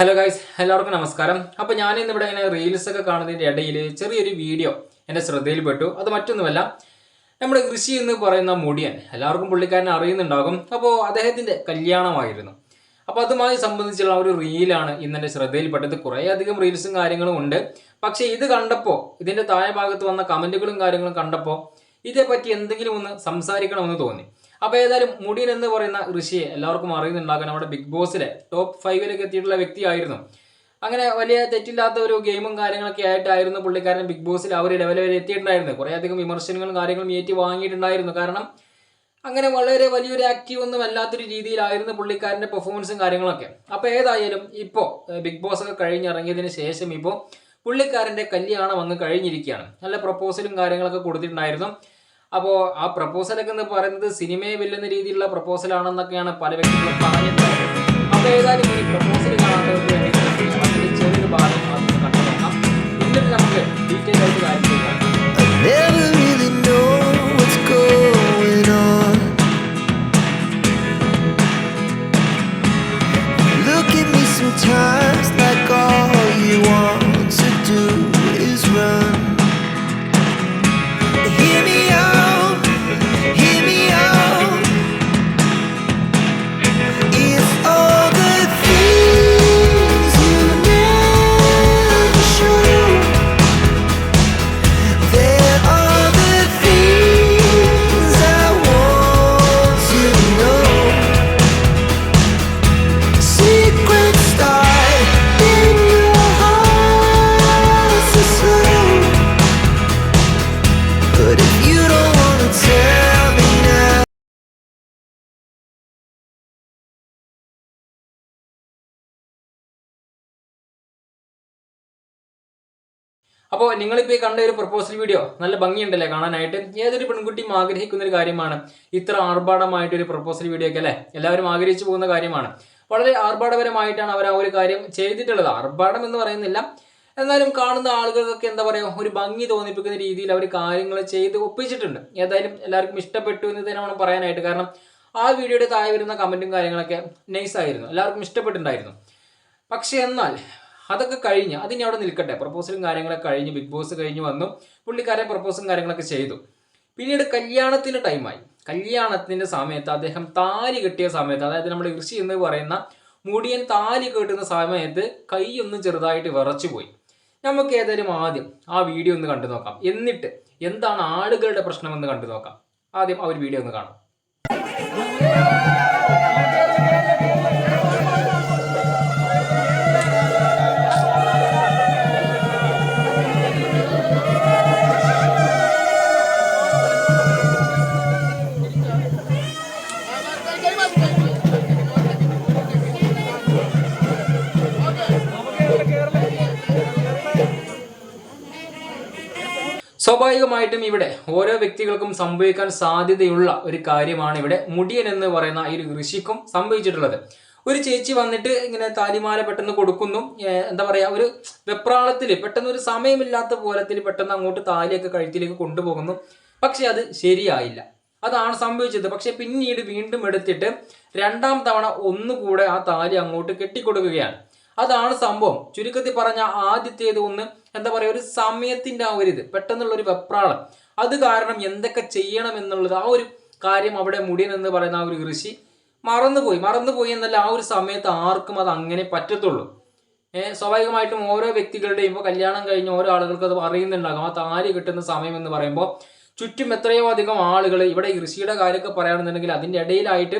Hello guys എല്ലാവർക്കും നമസ്കാരം. അപ്പോൾ ഞാൻ ഇന്നിവിടെ ഇങ്ങനെ റീൽസ് ഒക്കെ കാണുന്നതിന്റെ ഇടയിൽ ചെറിയൊരു വീഡിയോ എന്റെ ശ്രദ്ധയിൽപ്പെട്ടു. അത് മറ്റൊന്നുമല്ല നമ്മുടെ കൃഷി എന്ന് പറയുന്ന മുടിയൻ എല്ലാവർക്കും പുള്ളിക്കാരനെ അറിയുന്നുണ്ടാകും. അപ്പോൾ അദ്ദേഹത്തിന്റെ കല്യാണമായിരുന്നു. അപ്പോൾ അതുമായി സംബന്ധിച്ചുള്ള ഒരു റീലാണ് ഇന്നെന്റെ ശ്രദ്ധയിൽപ്പെട്ടത്. കുറേയധികം റീൽസും കാര്യങ്ങളും ഉണ്ട്. പക്ഷേ ഇത് കണ്ടപ്പോൾ ഇതിന്റെ താഴെ ഭാഗത്ത് വന്ന കമന്റുകളും കാര്യങ്ങളും കണ്ടപ്പോൾ ഇതേപ്പറ്റി എന്തെങ്കിലും ഒന്ന് സംസാരിക്കണമെന്ന് തോന്നി. അപ്പോൾ ഏതായാലും മുടിയൻ എന്ന് പറയുന്ന ഋഷിയെ എല്ലാവർക്കും അറിയുന്നുണ്ടാകാൻ നമ്മുടെ ബിഗ് ബോസിലെ ടോപ്പ് ഫൈവിലേക്ക് എത്തിയിട്ടുള്ള വ്യക്തിയായിരുന്നു. അങ്ങനെ വലിയ തെറ്റില്ലാത്ത ഒരു ഗെയിമും കാര്യങ്ങളൊക്കെ ആയിട്ടായിരുന്നു പുള്ളിക്കാരൻ ബിഗ് ബോസിൽ ഒരു ലെവൽ വരെ എത്തിയിട്ടുണ്ടായിരുന്നത്. കുറേയധികം വിമർശനങ്ങളും കാര്യങ്ങളും ഏറ്റി വാങ്ങിയിട്ടുണ്ടായിരുന്നു. കാരണം അങ്ങനെ വളരെ വലിയൊരു ആക്റ്റീവ് ഒന്നും അല്ലാത്തൊരു രീതിയിലായിരുന്നു പുള്ളിക്കാരന്റെ പെർഫോമൻസും കാര്യങ്ങളൊക്കെ. അപ്പോൾ ഏതായാലും ഇപ്പോൾ ബിഗ് ബോസ് ഒക്കെ കഴിഞ്ഞിറങ്ങിയതിന് ശേഷം ഇപ്പോൾ പുള്ളിക്കാരന്റെ കല്യാണം അങ്ങ് കഴിഞ്ഞിരിക്കുകയാണ്. നല്ല പ്രപ്പോസലും കാര്യങ്ങളൊക്കെ കൊടുത്തിട്ടുണ്ടായിരുന്നു. അപ്പോൾ ആ പ്രപ്പോസലൊക്കെ എന്ന് പറയുന്നത് സിനിമയെ വെല്ലുന്ന രീതിയിലുള്ള പ്രപ്പോസലാണെന്നൊക്കെയാണ് പല വ്യക്തികളും പറയുന്നത് അപ്പോൾ ഏതായാലും ഈ പ്രപ്പോസൽ കാണാത്തവർക്ക് വേണ്ടി ചെറിയൊരു ഭാഗം മാത്രം കണ്ടു നോക്കാം എന്നിട്ട് നമുക്ക് ഡീറ്റെയിൽ ആയിട്ട് കാര്യം അപ്പോൾ നിങ്ങളിപ്പോൾ ഈ കണ്ട ഒരു പ്രപ്പോസൽ വീഡിയോ നല്ല ഭംഗിയുണ്ടല്ലേ കാണാനായിട്ട്? ഏതൊരു പെൺകുട്ടിയും ആഗ്രഹിക്കുന്ന ഒരു കാര്യമാണ്. ഇത്ര ആർഭാടമായിട്ടൊരു പ്രപ്പോസൽ വീഡിയോ ഒക്കെ അല്ലേ? എല്ലാവരും ആഗ്രഹിച്ചു പോകുന്ന കാര്യമാണ്. വളരെ ആർഭാടപരമായിട്ടാണ് അവർ ആ ഒരു കാര്യം ചെയ്തിട്ടുള്ളത്. ആർഭാടം എന്ന് പറയുന്നില്ല. എന്നാലും കാണുന്ന ആളുകൾക്കൊക്കെ എന്താ പറയുക ഒരു ഭംഗി തോന്നിപ്പിക്കുന്ന രീതിയിൽ അവർ കാര്യങ്ങൾ ചെയ്ത് ഒപ്പിച്ചിട്ടുണ്ട്. ഏതായാലും എല്ലാവർക്കും ഇഷ്ടപ്പെട്ടു എന്ന് തന്നെ വേണം പറയാനായിട്ട്. കാരണം ആ വീഡിയോയുടെ താഴെ വരുന്ന കമന്റും കാര്യങ്ങളൊക്കെ നൈസായിരുന്നു എല്ലാവർക്കും ഇഷ്ടപ്പെട്ടിട്ടുണ്ടായിരുന്നു. പക്ഷേ എന്നാൽ അതൊക്കെ കഴിഞ്ഞ് അതിനി അവിടെ നിൽക്കട്ടെ. പ്രപ്പോസലും കാര്യങ്ങളൊക്കെ കഴിഞ്ഞ് ബിഗ് ബോസ് കഴിഞ്ഞ് വന്നു. പുള്ളിക്കാരൻ പ്രപ്പോസും കാര്യങ്ങളൊക്കെ ചെയ്തു. പിന്നീട് കല്യാണത്തിന്റെ ടൈമായി കല്യാണത്തിന്റെ സമയത്ത് അദ്ദേഹം താലി കെട്ടിയ സമയത്ത് അതായത് നമ്മുടെ ഋഷി എന്ന് പറയുന്ന മുടിയൻ താലി കെട്ടുന്ന സമയത്ത് കൈ ഒന്ന് ചെറുതായിട്ട് വിറച്ചുപോയി. നമുക്ക് ഏതായാലും ആദ്യം ആ വീഡിയോ ഒന്ന് കണ്ടു നോക്കാം. എന്നിട്ട് എന്താണ് ആളുകളുടെ പ്രശ്നമെന്ന് കണ്ടു നോക്കാം. ആദ്യം ആ ഒരു വീഡിയോ ഒന്ന് കാണാം. സ്വാഭാവികമായിട്ടും ഇവിടെ ഓരോ വ്യക്തികൾക്കും സംഭവിക്കാൻ സാധ്യതയുള്ള ഒരു കാര്യമാണ് ഇവിടെ മുടിയൻ എന്ന് പറയുന്ന ഈ ഒരു ഋഷിക്കും സംഭവിച്ചിട്ടുള്ളത്. ഒരു ചേച്ചി വന്നിട്ട് ഇങ്ങനെ താലിമാല പെട്ടെന്ന് കൊടുക്കുന്നു. എന്താ പറയാ ഒരു വെപ്രാളത്തിൽ പെട്ടെന്ന് ഒരു സമയമില്ലാത്ത പോലത്തിൽ പെട്ടെന്ന് അങ്ങോട്ട് താലിയൊക്കെ കഴുത്തിലേക്ക് കൊണ്ടുപോകുന്നു. പക്ഷെ അത് ശരിയായില്ല. അതാണ് സംഭവിച്ചത്. പക്ഷെ പിന്നീട് വീണ്ടും എടുത്തിട്ട് രണ്ടാം തവണ ഒന്നുകൂടെ ആ താലി അങ്ങോട്ട് കെട്ടിക്കൊടുക്കുകയാണ്. അതാണ് സംഭവം. ചുരുക്കത്തിൽ പറഞ്ഞ ആദ്യത്തേത് ഒന്ന് എന്താ പറയുക ഒരു സമയത്തിന്റെ ആ ഒരു ഇത് പെട്ടെന്നുള്ളൊരു വെപ്രാളം. അത് കാരണം എന്തൊക്കെ ചെയ്യണം എന്നുള്ളത് ആ ഒരു കാര്യം അവിടെ മുടിയൻ എന്ന് പറയുന്ന ആ ഒരു ഋഷി മറന്നുപോയി. മറന്നുപോയി എന്നല്ല ആ ഒരു സമയത്ത് ആർക്കും അത് അങ്ങനെ പറ്റത്തുള്ളൂ. സ്വാഭാവികമായിട്ടും ഓരോ വ്യക്തികളുടെയും ഇപ്പോൾ കല്യാണം കഴിഞ്ഞ ഓരോ ആളുകൾക്ക് അത് അറിയുന്നുണ്ടാകും. ആ താരി കിട്ടുന്ന സമയം എന്ന് പറയുമ്പോൾ ചുറ്റും എത്രയോ അധികം ആളുകൾ ഇവിടെ ഋഷിയുടെ കാര്യമൊക്കെ പറയുകയാണെന്നുണ്ടെങ്കിൽ അതിന്റെ ഇടയിലായിട്ട്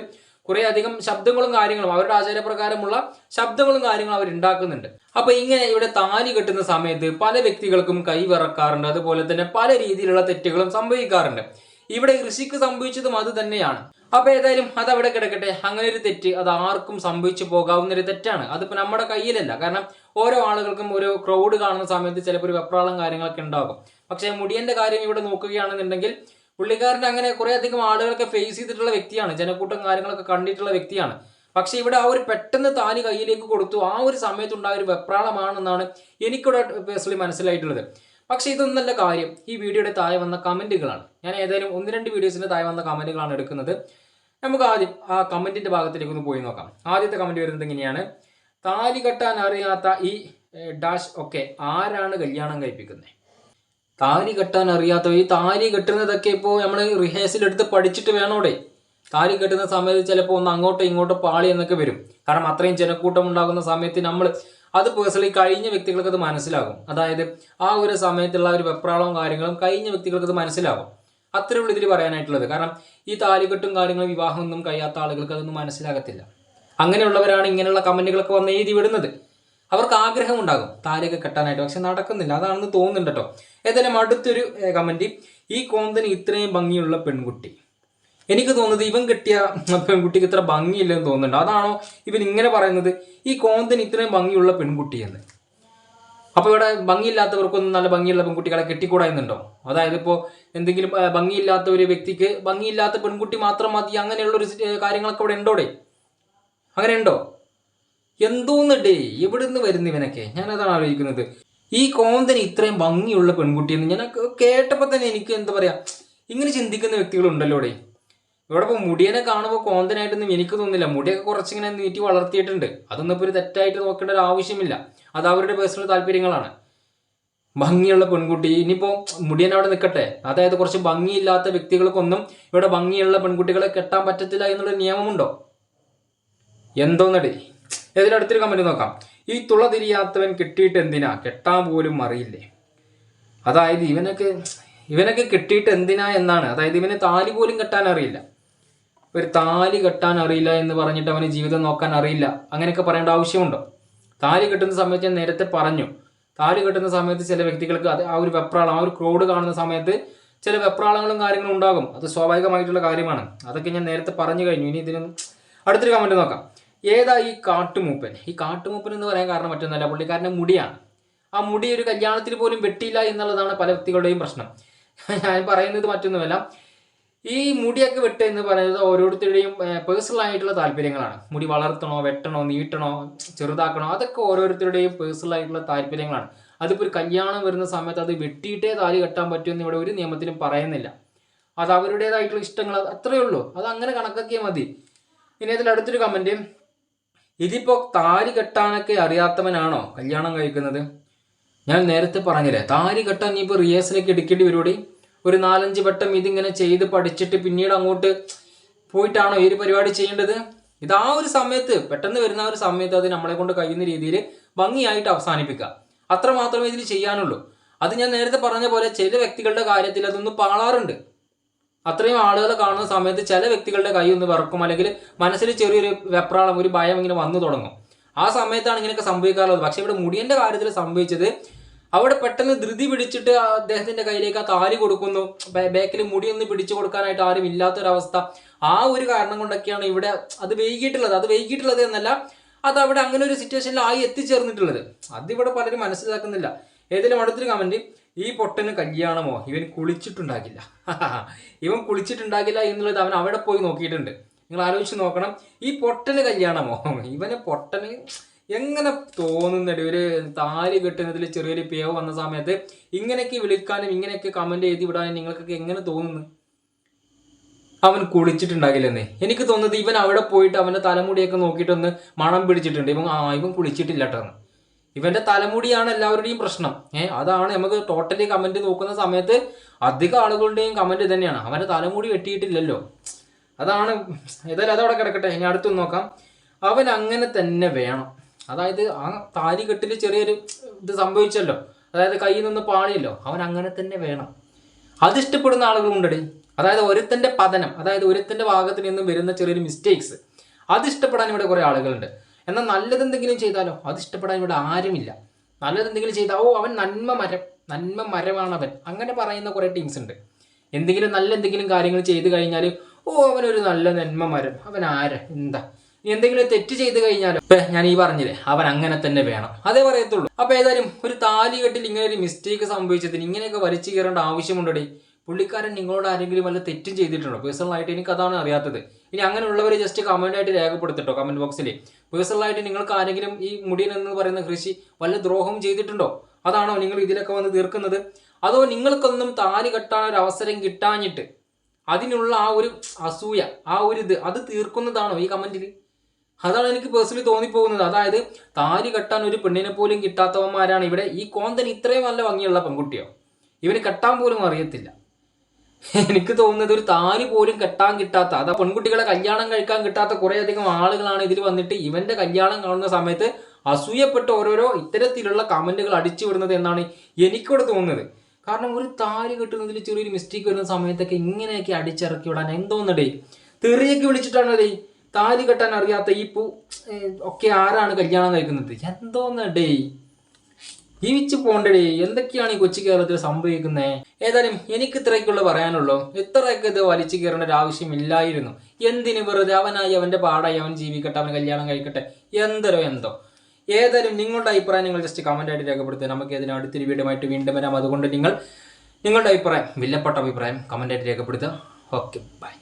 കുറേ അധികം ശബ്ദങ്ങളും കാര്യങ്ങളും അവരുടെ ആചാരപ്രകാരമുള്ള ശബ്ദങ്ങളും കാര്യങ്ങളും അവർ ഉണ്ടാക്കുന്നുണ്ട്. അപ്പൊ ഇങ്ങനെ ഇവിടെ താലി കെട്ടുന്ന സമയത്ത് പല വ്യക്തികൾക്കും കൈ വിറക്കാറുണ്ട്. അതുപോലെ തന്നെ പല രീതിയിലുള്ള തെറ്റുകളും സംഭവിക്കാറുണ്ട്. ഇവിടെ ഋഷിക്ക് സംഭവിച്ചതും അത് തന്നെയാണ്. അപ്പൊ ഏതായാലും അത് അവിടെ കിടക്കട്ടെ. അങ്ങനെ ഒരു തെറ്റ് അത് ആർക്കും സംഭവിച്ചു പോകാവുന്ന ഒരു തെറ്റാണ്. അതിപ്പോ നമ്മുടെ കയ്യിലല്ല. കാരണം ഓരോ ആളുകൾക്കും ഒരു ക്രൗഡ് കാണുന്ന സമയത്ത് ചിലപ്പോൾ ഒരു വെപ്രാളം കാര്യങ്ങളൊക്കെ ഉണ്ടാകും. പക്ഷേ മുടിയന്റെ കാര്യം ഇവിടെ നോക്കുകയാണെന്നുണ്ടെങ്കിൽ പുള്ളിക്കാരന്റെ അങ്ങനെ കുറേ അധികം ആളുകളൊക്കെ ഫേസ് ചെയ്തിട്ടുള്ള വ്യക്തിയാണ്. ജനക്കൂട്ടം കാര്യങ്ങളൊക്കെ കണ്ടിട്ടുള്ള വ്യക്തിയാണ്. പക്ഷെ ഇവിടെ ആ ഒരു പെട്ടെന്ന് താലി കയ്യിലേക്ക് കൊടുത്തു. ആ ഒരു സമയത്തുണ്ടായ ഒരു വെപ്രാളമാണെന്നാണ് എനിക്കിവിടെ പേഴ്സണലി മനസ്സിലായിട്ടുള്ളത്. പക്ഷേ ഇതൊന്നല്ല കാര്യം. ഈ വീഡിയോയുടെ താഴെ വന്ന കമന്റുകളാണ്. ഞാൻ ഏതായാലും ഒന്ന് രണ്ട് വീഡിയോസിന്റെ താഴെ വന്ന കമന്റുകളാണ് എടുക്കുന്നത്. നമുക്ക് ആദ്യം ആ കമന്റിന്റെ ഭാഗത്തിലേക്ക് ഒന്ന് പോയി നോക്കാം. ആദ്യത്തെ കമന്റ് വരുന്നത് ഇങ്ങനെയാണ്. താലി കെട്ടാൻ അറിയാത്ത ഈ ഡാഷ് ഒക്കെ ആരാണ് കല്യാണം കഴിപ്പിക്കുന്നത്? താലി കെട്ടാൻ അറിയാത്തവ ഈ താലി കെട്ടുന്നതൊക്കെ ഇപ്പോൾ നമ്മൾ റിഹേഴ്സൽ എടുത്ത് പഠിച്ചിട്ട് വേണോടെ? താലി കെട്ടുന്ന സമയത്ത് ചിലപ്പോൾ ഒന്ന് അങ്ങോട്ടോ ഇങ്ങോട്ടോ പാളി എന്നൊക്കെ വരും. കാരണം അത്രയും ജനക്കൂട്ടം ഉണ്ടാകുന്ന സമയത്ത് നമ്മൾ അത് പേഴ്സണലി കഴിഞ്ഞ വ്യക്തികൾക്ക് അത് മനസ്സിലാകും. അതായത് ആ ഒരു സമയത്തുള്ള ഒരു വെപ്രാളവും കാര്യങ്ങളും കഴിഞ്ഞ വ്യക്തികൾക്ക് അത് മനസ്സിലാകും. അത്രേ ഉള്ളൂ ഇതിൽ പറയാനായിട്ടുള്ളത്. കാരണം ഈ താലികെട്ടും കാര്യങ്ങളും വിവാഹമൊന്നും കഴിയാത്ത ആളുകൾക്ക് അതൊന്നും മനസ്സിലാകത്തില്ല. അങ്ങനെയുള്ളവരാണ് ഇങ്ങനെയുള്ള കമന്റുകളൊക്കെ വന്ന് എഴുതി വിടുന്നത്. അവർക്ക് ആഗ്രഹം ഉണ്ടാകും താലിയൊക്കെ കെട്ടാനായിട്ട്. പക്ഷെ നടക്കുന്നില്ല. അതാണെന്ന് തോന്നുന്നുണ്ട് കേട്ടോ ഏതായാലും അടുത്തൊരു കമന്റ് ഈ കോന്തന് ഇത്രയും ഭംഗിയുള്ള പെൺകുട്ടി. എനിക്ക് തോന്നുന്നത് ഇവൻ കിട്ടിയ പെൺകുട്ടിക്ക് ഇത്ര ഭംഗിയില്ലെന്ന് തോന്നുന്നുണ്ട്. അതാണോ ഇവൻ ഇങ്ങനെ പറയുന്നത്? ഈ കോന്തന് ഇത്രയും ഭംഗിയുള്ള പെൺകുട്ടി എന്ന് അപ്പോൾ ഇവിടെ ഭംഗിയില്ലാത്തവർക്കൊന്നും നല്ല ഭംഗിയുള്ള പെൺകുട്ടികളെ കെട്ടിക്കൂടാ എന്നുണ്ടോ അതായത് ഇപ്പോൾ എന്തെങ്കിലും ഭംഗിയില്ലാത്ത ഒരു വ്യക്തിക്ക് ഭംഗിയില്ലാത്ത പെൺകുട്ടി മാത്രം മതി. അങ്ങനെയുള്ള ഒരു കാര്യങ്ങളൊക്കെ ഇവിടെ ഉണ്ടോടെ അങ്ങനെ ഉണ്ടോ? എന്തോന്നിടേ എവിടുന്ന് വരുന്നു ഇവനൊക്കെ? ഞാനതാണ് ആലോചിക്കുന്നത്. ഈ കോന്തന് ഇത്രയും ഭംഗിയുള്ള പെൺകുട്ടിയെന്ന് ഞാൻ കേട്ടപ്പോൾ തന്നെ എനിക്ക് എന്താ പറയാ ഇങ്ങനെ ചിന്തിക്കുന്ന വ്യക്തികളുണ്ടല്ലോടെ ഇവിടെ. ഇപ്പോൾ മുടിയനെ കാണുമ്പോൾ കോന്തനായിട്ടൊന്നും എനിക്ക് തോന്നുന്നില്ല. മുടിയൊക്കെ കുറച്ചിങ്ങനെ നീട്ടി വളർത്തിയിട്ടുണ്ട്. അതൊന്നും ഇപ്പോൾ ഒരു തെറ്റായിട്ട് നോക്കേണ്ട ഒരു ആവശ്യമില്ല. അത് അവരുടെ പേഴ്സണൽ താല്പര്യങ്ങളാണ്. ഭംഗിയുള്ള പെൺകുട്ടി. ഇനിയിപ്പോൾ മുടിയൻ അവിടെ നിൽക്കട്ടെ അതായത് കുറച്ച് ഭംഗിയില്ലാത്ത വ്യക്തികൾക്കൊന്നും ഇവിടെ ഭംഗിയുള്ള പെൺകുട്ടികളെ കെട്ടാൻ പറ്റത്തില്ല എന്നുള്ള നിയമമുണ്ടോ? എന്തോന്നടി ഏതിലും അടുത്തൊരു കമന്റ് നോക്കാം. ഈ തുള തിരിയാത്തവൻ കിട്ടിയിട്ട് എന്തിനാ? കെട്ടാൻ പോലും അറിയില്ലേ? അതായത് ഇവനൊക്കെ ഇവനൊക്കെ കിട്ടിയിട്ട് എന്തിനാ എന്നാണ്. അതായത് ഇവന് താലി പോലും കെട്ടാൻ അറിയില്ല. ഒരു താലി കെട്ടാൻ അറിയില്ല എന്ന് പറഞ്ഞിട്ട് അവന് ജീവിതം നോക്കാൻ അറിയില്ല. അങ്ങനെയൊക്കെ പറയേണ്ട ആവശ്യമുണ്ടോ? താലി കെട്ടുന്ന സമയത്ത് ഞാൻ നേരത്തെ പറഞ്ഞു. താലി കെട്ടുന്ന സമയത്ത് ചില വ്യക്തികൾക്ക് അത് ആ ഒരു വെപ്രാളം ആ ഒരു ക്രോഡ് കാണുന്ന സമയത്ത് ചില വെപ്രാളങ്ങളും കാര്യങ്ങളും ഉണ്ടാകും. അത് സ്വാഭാവികമായിട്ടുള്ള കാര്യമാണ്. അതൊക്കെ ഞാൻ നേരത്തെ പറഞ്ഞു കഴിഞ്ഞു. ഇനി ഇതിന് അടുത്തൊരു കമന്റ് നോക്കാം. ഏതാ ഈ കാട്ടുമൂപ്പൻ? ഈ കാട്ടുമൂപ്പൻ എന്ന് പറയാൻ കാരണം മറ്റൊന്നല്ല പുള്ളിക്കാരന്റെ മുടിയാണ്. ആ മുടി ഒരു കല്യാണത്തിന് പോലും വെട്ടിയില്ല എന്നുള്ളതാണ് പല വ്യക്തികളുടെയും പ്രശ്നം. ഞാൻ പറയുന്നത് മറ്റൊന്നുമല്ല. ഈ മുടിയൊക്കെ വെട്ടുക എന്ന് പറയുന്നത് ഓരോരുത്തരുടെയും പേഴ്സണൽ ആയിട്ടുള്ള താല്പര്യങ്ങളാണ്. മുടി വളർത്തണോ വെട്ടണോ നീട്ടണോ ചെറുതാക്കണോ അതൊക്കെ ഓരോരുത്തരുടെയും പേഴ്സണൽ ആയിട്ടുള്ള താല്പര്യങ്ങളാണ്. അതിപ്പോൾ ഒരു കല്യാണം വരുന്ന സമയത്ത് അത് വെട്ടിയിട്ടേ താലി കെട്ടാൻ പറ്റുമെന്ന് ഇവിടെ ഒരു നിയമത്തിലും പറയുന്നില്ല. അത് അവരുടേതായിട്ടുള്ള ഇഷ്ടങ്ങൾ അത്രയേ ഉള്ളൂ. അത് അങ്ങനെ കണക്കാക്കിയാൽ മതി. ഇനി ഇതിൽ അടുത്തൊരു കമന്റ് ഇതിപ്പോ താരി കെട്ടാനൊക്കെ അറിയാത്തവനാണോ കല്യാണം കഴിക്കുന്നത്? ഞാൻ നേരത്തെ പറഞ്ഞില്ലേ താരി കെട്ടാൻ ഇനിയിപ്പോൾ റിഹേഴ്സലൊക്കെ എടുക്കേണ്ടി വരുവടി? ഒരു നാലഞ്ച് വട്ടം ഇതിങ്ങനെ ചെയ്ത് പഠിച്ചിട്ട് പിന്നീട് അങ്ങോട്ട് പോയിട്ടാണോ ഈ ഒരു പരിപാടി ചെയ്യേണ്ടത്? ഇത് ആ ഒരു സമയത്ത് പെട്ടെന്ന് വരുന്ന ഒരു സമയത്ത് അത് നമ്മളെ കൊണ്ട് കഴിയുന്ന രീതിയിൽ ഭംഗിയായിട്ട് അവസാനിപ്പിക്കുക. അത്ര മാത്രമേ ഇതിൽ ചെയ്യാനുള്ളൂ. അത് ഞാൻ നേരത്തെ പറഞ്ഞ പോലെ ചില വ്യക്തികളുടെ കാര്യത്തിൽ അതൊന്ന് പാളാറുണ്ട്. അത്രയും ആളുകളെ കാണുന്ന സമയത്ത് ചില വ്യക്തികളുടെ കൈ ഒന്ന് വിറക്കും അല്ലെങ്കിൽ മനസ്സിൽ ചെറിയൊരു വെപ്രാളം ഒരു ഭയം ഇങ്ങനെ വന്നു തുടങ്ങും. ആ സമയത്താണ് ഇങ്ങനെയൊക്കെ സംഭവിക്കാറുള്ളത്. പക്ഷേ ഇവിടെ മുടിയന്റെ കാര്യത്തിൽ സംഭവിച്ചത് അവിടെ പെട്ടെന്ന് ധൃതി പിടിച്ചിട്ട് അദ്ദേഹത്തിന്റെ കയ്യിലേക്ക് ആ താലി കൊടുക്കുന്നു. ബാക്കിൽ മുടിയൊന്ന് പിടിച്ചു കൊടുക്കാനായിട്ട് ആരും ഇല്ലാത്തൊരവസ്ഥ. ആ ഒരു കാരണം കൊണ്ടൊക്കെയാണ് ഇവിടെ അത് വൈകിട്ടുള്ളത് അത് വൈകിട്ടുള്ളത് എന്നല്ല അത് അവിടെ അങ്ങനെ ഒരു സിറ്റുവേഷനിൽ ആയി എത്തിച്ചേർന്നിട്ടുള്ളത്. അതിവിടെ പലരും മനസ്സിലാക്കുന്നില്ല. ഏതെങ്കിലും അടുത്തൊരു കമന്റ് ഈ പൊട്ടന് കല്യാണമോ? ഇവൻ കുളിച്ചിട്ടുണ്ടാകില്ല. ഇവൻ കുളിച്ചിട്ടുണ്ടാകില്ല എന്നുള്ളത് അവൻ അവിടെ പോയി നോക്കിയിട്ടുണ്ട്. നിങ്ങൾ ആലോചിച്ച് നോക്കണം. ഈ പൊട്ടന് കല്യാണമോ? ഇവന് പൊട്ടന് എങ്ങനെ തോന്നുന്നുണ്ട് ഒരു താലി കെട്ടുന്നതിൽ ചെറിയൊരു പേവ് വന്ന സമയത്ത് ഇങ്ങനെയൊക്കെ വിളിക്കാനും ഇങ്ങനെയൊക്കെ കമന്റ് എഴുതി വിടാനും നിങ്ങൾക്കൊക്കെ എങ്ങനെ തോന്നുന്നു? അവൻ കുളിച്ചിട്ടുണ്ടാകില്ലെന്നേ. എനിക്ക് തോന്നുന്നത് ഇവൻ അവിടെ പോയിട്ട് അവന്റെ തലമുടിയൊക്കെ നോക്കിയിട്ടൊന്ന് മണം പിടിച്ചിട്ടുണ്ട്. ഇവൻ ആ ഇവൻ കുളിച്ചിട്ടില്ല കേട്ടോ. ഇവന്റെ തലമുടിയാണ് എല്ലാവരുടെയും പ്രശ്നം. ഏഹ് അതാണ് നമുക്ക് ടോട്ടലി കമന്റ് നോക്കുന്ന സമയത്ത് അധികം ആളുകളുടെയും കമന്റ് തന്നെയാണ് അവന്റെ തലമുടി വെട്ടിയിട്ടില്ലല്ലോ. അതാണ് ഏതായാലും അതവിടെ കിടക്കട്ടെ. ഇനി അടുത്തൊന്ന് നോക്കാം. അവൻ അങ്ങനെ തന്നെ വേണം. അതായത് ആ താലി കെട്ടിൽ ചെറിയൊരു ഇത് സംഭവിച്ചല്ലോ. അതായത് കയ്യിൽ നിന്ന് പാളിയല്ലോ. അവൻ അങ്ങനെ തന്നെ വേണം. അത് ഇഷ്ടപ്പെടുന്ന ആളുകളുണ്ടടി അതായത് ഒരുത്തന്റെ പതനം അതായത് ഒരുത്തന്റെ ഭാഗത്ത് നിന്നും വരുന്ന ചെറിയൊരു മിസ്റ്റേക്സ് അത് ഇഷ്ടപ്പെടാൻ ഇവിടെ കുറേ ആളുകളുണ്ട്. എന്നാൽ നല്ലതെന്തെങ്കിലും ചെയ്താലോ? അത് ഇഷ്ടപ്പെടാൻ ഇവിടെ ആരുമില്ല. നല്ലതെന്തെങ്കിലും ചെയ്താൽ ഓ അവൻ നന്മ മരം നന്മ മരമാണ് അവൻ അങ്ങനെ പറയുന്ന കുറേ ടീംസ് ഉണ്ട്. എന്തെങ്കിലും നല്ല എന്തെങ്കിലും കാര്യങ്ങൾ ചെയ്ത് കഴിഞ്ഞാൽ ഓ അവനൊരു നല്ല നന്മ മരം. അവൻ ആര? എന്താ? എന്തെങ്കിലും തെറ്റ് ചെയ്ത് കഴിഞ്ഞാലോ? ഇപ്പൊ ഞാൻ ഈ പറഞ്ഞില്ലേ അവൻ അങ്ങനെ തന്നെ വേണം. അതേ പറയത്തുള്ളൂ. അപ്പൊ ഏതായാലും ഒരു താലികെട്ടിൽ ഇങ്ങനെ ഒരു മിസ്റ്റേക്ക് സംഭവിച്ചതിന് ഇങ്ങനെയൊക്കെ വലിച്ചു കയറേണ്ട ആവശ്യമുണ്ടടി? പുള്ളിക്കാരൻ നിങ്ങളോട് ആരെങ്കിലും വല്ല തെറ്റും ചെയ്തിട്ടുണ്ടോ? പേഴ്സണൽ ആയിട്ട് എനിക്ക് അതാണ് അറിയാത്തത്. ഇനി അങ്ങനെയുള്ളവർ ജസ്റ്റ് കമന്റ് ആയിട്ട് രേഖപ്പെടുത്തിട്ടോ കമന്റ് ബോക്സിൽ പേഴ്സണലായിട്ട് നിങ്ങൾക്ക് ആരെങ്കിലും ഈ മുടിയൻ എന്ന് പറയുന്ന കൃഷി വല്ല ദ്രോഹം ചെയ്തിട്ടുണ്ടോ? അതാണോ നിങ്ങൾ ഇതിലൊക്കെ വന്ന് തീർക്കുന്നത്? അതോ നിങ്ങൾക്കൊന്നും താലി കെട്ടാൻ ഒരു അവസരം കിട്ടാഞ്ഞിട്ട് അതിനുള്ള ആ ഒരു അസൂയ ആ ഒരു ഇത് അത് തീർക്കുന്നതാണോ ഈ കമന്റിൽ അതാണ് എനിക്ക് പേഴ്സണലി തോന്നിപ്പോകുന്നത്. അതായത് താലി കെട്ടാൻ ഒരു പെണ്ണിനെ പോലും കിട്ടാത്തവന്മാരാണ് ഇവിടെ. ഈ കോന്തൻ ഇത്രയും നല്ല ഭംഗിയുള്ള പെൺകുട്ടിയോ? ഇവന് കെട്ടാൻ പോലും അറിയത്തില്ല. എനിക്ക് തോന്നുന്നത് ഒരു താലി പോലും കെട്ടാൻ കിട്ടാത്ത അതാ പെൺകുട്ടികളെ കല്യാണം കഴിക്കാൻ കിട്ടാത്ത കുറേയധികം ആളുകളാണ് ഇതിൽ വന്നിട്ട് ഇവന്റെ കല്യാണം കാണുന്ന സമയത്ത് അസൂയപ്പെട്ട് ഓരോരോ ഇത്തരത്തിലുള്ള കമന്റുകൾ അടിച്ചു വിടുന്നത് എന്നാണ് എനിക്കിവിടെ തോന്നുന്നത്. കാരണം ഒരു താലി കിട്ടുന്നതിൽ ചെറിയൊരു മിസ്റ്റേക്ക് വരുന്ന സമയത്തൊക്കെ ഇങ്ങനെയൊക്കെ അടിച്ചിറക്കി വിടാൻ എന്തോന്നടേ തെറിയൊക്കെ വിളിച്ചിട്ടാണ് ഡേ താലി കെട്ടാൻ അറിയാത്ത ഈ പൂ ഒക്കെ ആരാണ് കല്യാണം കഴിക്കുന്നത്? എന്തോന്നടേ ജീവിച്ചു പോണ്ടേ എന്തൊക്കെയാണ് ഈ കൊച്ചു കേരളത്തിൽ സംഭവിക്കുന്നത് ഏതായാലും എനിക്ക് ഇത്രയ്ക്കുള്ള പറയാനുള്ളൂ. ഇത്രയൊക്കെ ഇത് വലിച്ചു കയറേണ്ട ഒരു ആവശ്യമില്ലായിരുന്നു. എന്തിന് വെറുതെ അവനായി അവന്റെ പാടായി അവൻ ജീവിക്കട്ടെ അവൻ കല്യാണം കഴിക്കട്ടെ? എന്തരോ എന്തോ. ഏതായാലും നിങ്ങളുടെ അഭിപ്രായം നിങ്ങൾ ജസ്റ്റ് കമന്റ് ആയിട്ട് രേഖപ്പെടുത്തുക. നമുക്ക് ഇതിന് അടുത്തൊരു വീഡിയോ വീണ്ടും വരാം. അതുകൊണ്ട് നിങ്ങൾ നിങ്ങളുടെ അഭിപ്രായം വില്ലപ്പെട്ട അഭിപ്രായം കമന്റ് ആയിട്ട് രേഖപ്പെടുത്തുക. Okay bye